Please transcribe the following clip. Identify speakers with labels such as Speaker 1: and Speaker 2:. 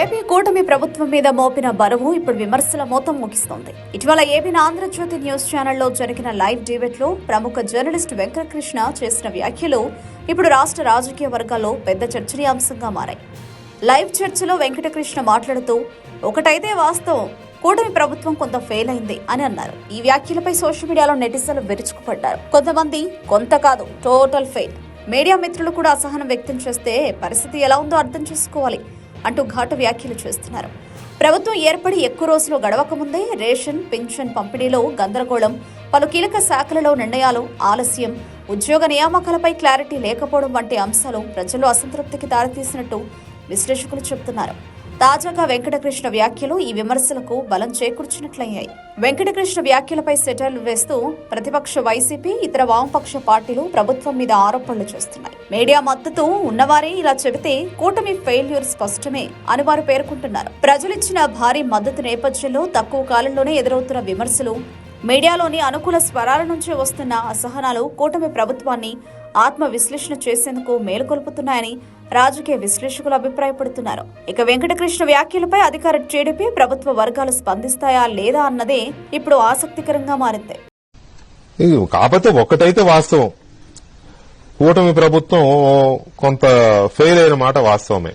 Speaker 1: AP కూటమి ప్రభుత్వం మీద మోపిన బరువు ఇప్పుడు విమర్శల మొత్తం ముగిస్తోంది. ఇటీవల ఏపీ ఆంధ్రజ్యోతి న్యూస్ ఛానల్లో జరిగిన లైవ్ డిబేట్లో ప్రముఖ జర్నలిస్ట్ వెంకటకృష్ణ చేసిన వ్యాఖ్యలు ఇప్పుడు రాష్ట్ర రాజకీయ వర్గాల్లో పెద్ద చర్చనీయాంశంగా మారాయి. లైవ్ చర్చలో వెంకటకృష్ణ మాట్లాడుతూ ఒకటైతే వాస్తవం కూటమి ప్రభుత్వం కొంత ఫెయిల్ అయింది అని అన్నారు. ఈ వ్యాఖ్యలపై సోషల్ మీడియాలో నెటిజన్లు విరుచుకుపడ్డారు. కొంతమంది కొంత కాదు టోటల్ ఫెయిల్ మీడియా మిత్రులు కూడా అసహనం వ్యక్తం చేస్తే పరిస్థితి ఎలా ఉందో అర్థం చేసుకోవాలి. అంటూ ఘాటు వ్యాఖ్యలు చేస్తున్నారు. ప్రభుత్వం ఏర్పడి ఎక్కువ రోజులు గడవక ముందే రేషన్ పింఛన్ పంపిణీలో గందరగోళం పలు కీలక శాఖలలో నిర్ణయాలు ఆలస్యం ఉద్యోగ నియామకాలపై క్లారిటీ లేకపోవడం వంటి అంశాలు ప్రజలు అసంతృప్తికి దారితీసినట్టు విశ్లేషకులు చెబుతున్నారు. తాజాగా వెంకటకృష్ణ వ్యాఖ్యలు ఈ విమర్శలకు బలం చేకూర్చినట్లయ్యాయి. వెంకటకృష్ణ వ్యాఖ్యలపై సెటర్లు వేస్తూ ప్రతిపక్ష వైసీపీ ఇతర వామపక్ష పార్టీలు ప్రభుత్వం మీద ఆరోపణలు చేస్తున్నాయి. మీడియా మద్దతు ఉన్నవారే ఇలా చెబితే కూటమి ఫెయిల్యూర్ స్పష్టమే అని వారు పేర్కొంటున్నారు. ప్రజలిచ్చిన భారీ మద్దతు నేపథ్యంలో తక్కువ కాలంలోనే ఎదురవుతున్న విమర్శలు మీడియాలోని అనుకూల స్వరాల నుంచి వస్తున్న అసహనాలు కూటమి ప్రభుత్వాన్ని ఆత్మ విశ్లేషణ చేసేందుకు మేలుకొల్పుతున్నాయని రాజకీయ విశ్లేషకులు అభిప్రాయపడుతున్నారు. ఇక వెంకటకృష్ణ వ్యాఖ్యలపై అధికార టీడీపీ ప్రభుత్వ వర్గాలు స్పందిస్తాయా లేదా అన్నదే ఇప్పుడు ఆసక్తికరంగా మారింది.
Speaker 2: కాకపోతే ఒకటైతే వాస్తవం. కూటమి ప్రభుత్వం కొంత ఫెయిల్ అయిన మాట వాస్తవమే.